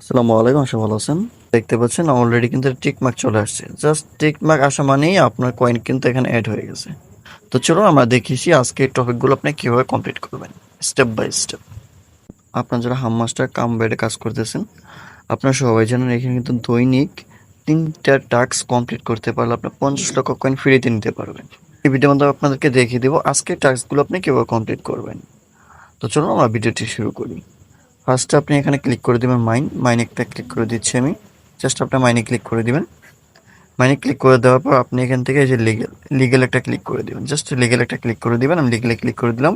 আসসালামু আলাইকুম, আশা ভালো আছেন? দেখতে পাচ্ছেন অলরেডি কিন্তু টিক মার্ক চলে আসছে। জাস্ট টিক মার্ক আসা মানেই আপনার কয়েন কিন্তু এখানে অ্যাড হয়ে গেছে। তো চলো আমরা দেখিয়েছি আজকে এই টপিকগুলো আপনি কীভাবে কমপ্লিট করবেন স্টেপ বাই স্টেপ আপনার যারা হাম মাস্টার কাম বেডে কাজ করতেছেন, আপনারা সবাই জানেন এখানে কিন্তু দৈনিক তিনটা টাস্ক কমপ্লিট করতে পারলে আপনার পঞ্চাশ লক্ষ কয়েন ফ্রিতে নিতে পারবেন। এই ভিডিওর মধ্যে আপনাদেরকে দেখিয়ে দেবো আজকে টাস্কগুলো আপনি কীভাবে কমপ্লিট করবেন। তো চলুন আমরা ভিডিওটি শুরু করি। ফার্স্টে আপনি এখানে ক্লিক করে দেবেন মাইন মাইনে একটা ক্লিক করে দিচ্ছি আমি জাস্ট আপনার মাইনে ক্লিক করে দিবেন মাইনে ক্লিক করে দেওয়ার পর আপনি এখান থেকে এই যে লিগেল লিগেল একটা ক্লিক করে দিবেন জাস্ট লিগেল একটা ক্লিক করে দিবেন আমি লিগেলে ক্লিক করে দিলাম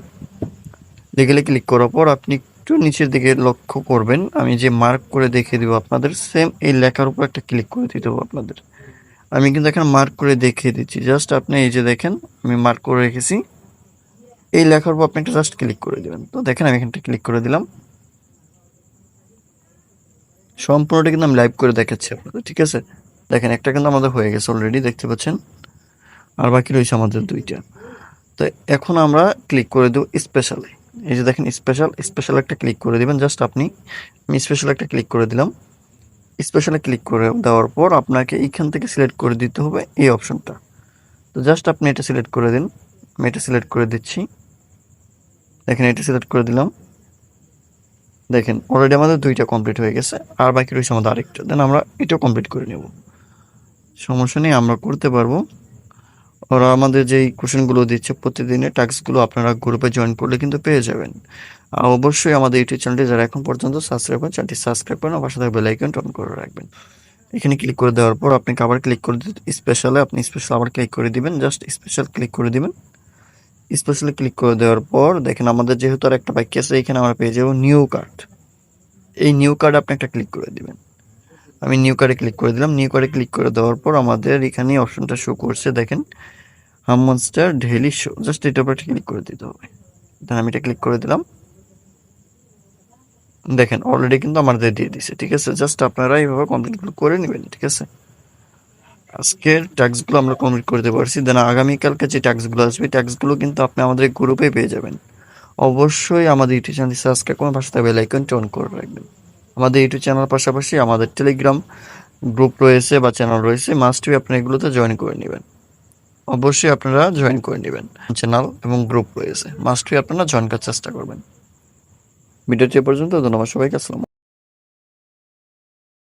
লিগেলে ক্লিক করার পর আপনি একটু নিচের দিকে লক্ষ্য করবেন আমি যে মার্ক করে দেখিয়ে দেবো আপনাদের সেম এই লেখার উপর একটা ক্লিক করে দিতে হবে আপনাদের আমি কিন্তু এখানে মার্ক করে দেখিয়ে দিচ্ছি জাস্ট আপনি এই যে দেখেন আমি মার্ক করে রেখেছি এই লেখার উপর আপনি একটা জাস্ট ক্লিক করে দেবেন তো দেখেন আমি এখানটা ক্লিক করে দিলাম সম্পূর্ণটা কিন্তু আমি লাইভ করে দেখাচ্ছি আপনাদের ঠিক আছে? দেখেন, একটা কিন্তু আমাদের হয়ে গেছে অলরেডি দেখতে পাচ্ছেন? আর বাকি রয়েছে আমাদের দুইটা। তো এখন আমরা ক্লিক করে দেবো স্পেশালে এই যে দেখেন স্পেশাল স্পেশাল একটা ক্লিক করে দিবেন জাস্ট আপনি, আমি স্পেশাল একটা ক্লিক করে দিলাম। স্পেশালে ক্লিক করে দেওয়ার পর আপনাকে এইখান থেকে সিলেক্ট করে দিতে হবে এই অপশনটা তো জাস্ট আপনি এটা সিলেক্ট করে দিন। আমি এটা সিলেক্ট করে দিচ্ছি। দেখেন, এটা সিলেক্ট করে দিলাম। দেখেন অলরেডি আমাদের দুইটা কমপ্লিট হয়ে গেছে, আর বাকি রয়েছে আমাদের আরেকটা। দেন আমরা এটাও কমপ্লিট করে নেব। সমস্যা নেই, আমরা করতে পারব। ওরা আমাদের যেই কোশ্চেনগুলো দিচ্ছে, প্রতিদিনের টাস্কগুলো আপনারা গ্রুপে জয়েন করলে কিন্তু পেয়ে যাবেন। আর অবশ্যই আমাদের ইউটিউব চ্যানেলটি যারা এখন পর্যন্ত সাবস্ক্রাইব করেন চ্যানেলটি সাবস্ক্রাইব করেন আর পাশে থাকা বেল আইকন অন করে রাখবেন। এখানে ক্লিক করে দেওয়ার পর, আপনি আবার ক্লিক করে স্পেশালে আপনি স্পেশাল আবার ক্লিক করে দিবেন জাস্ট স্পেশাল ক্লিক করে দিবেন। স্পেশালি ক্লিক করে দেওয়ার পর, দেখেন আমাদের যেহেতু আর একটা বাকি আছে, এখানে আমরা পেয়ে যাব নিউ কার্ড এই নিউ কার্ড আপনি একটা ক্লিক করে দিবেন। আমি নিউ কার্ডে ক্লিক করে দিলাম নিউ কার্ডে ক্লিক করে দেওয়ার পর আমাদের এখানে অপশনটা শো করছে, দেখেন। হাম মনস্টার ডেইলি শো জাস্ট এটার উপর ক্লিক করে দিতে হবে। দেন আমি এটা ক্লিক করে দিলাম। দেখেন অলরেডি কিন্তু আমাদের দিয়ে দিছে, ঠিক আছে? জাস্ট আপনারা এইভাবে কমপ্লিট করে নেবেন, ঠিক আছে? আজকের ট্যাক্সগুলো আমরা কমপ্লিট করতে পারছি। দেন আগামীকালকে যে ট্যাক্সগুলো আসবে ট্যাক্সগুলো কিন্তু আপনি আমাদের গ্রুপে পেয়ে যাবেন। অবশ্যই আমাদের ইউটিউব চ্যানেল সাবস্ক্রাইব করে পাশে বেল আইকনটি করে রাখবেন। আমাদের ইউটিউব চ্যানেল পাশাপাশি আমাদের টেলিগ্রাম গ্রুপ রয়েছে বা চ্যানেল রয়েছে মাস্টবি আপনি এগুলোতে জয়েন করে নেবেন। অবশ্যই আপনারা জয়েন করে নেবেন। চ্যানেল এবং গ্রুপ রয়েছে। মাস্টবি আপনারা জয়েন করার চেষ্টা করবেন। ভিডিওটি পর্যন্ত, ধন্যবাদ সবাইকে, আসসালাম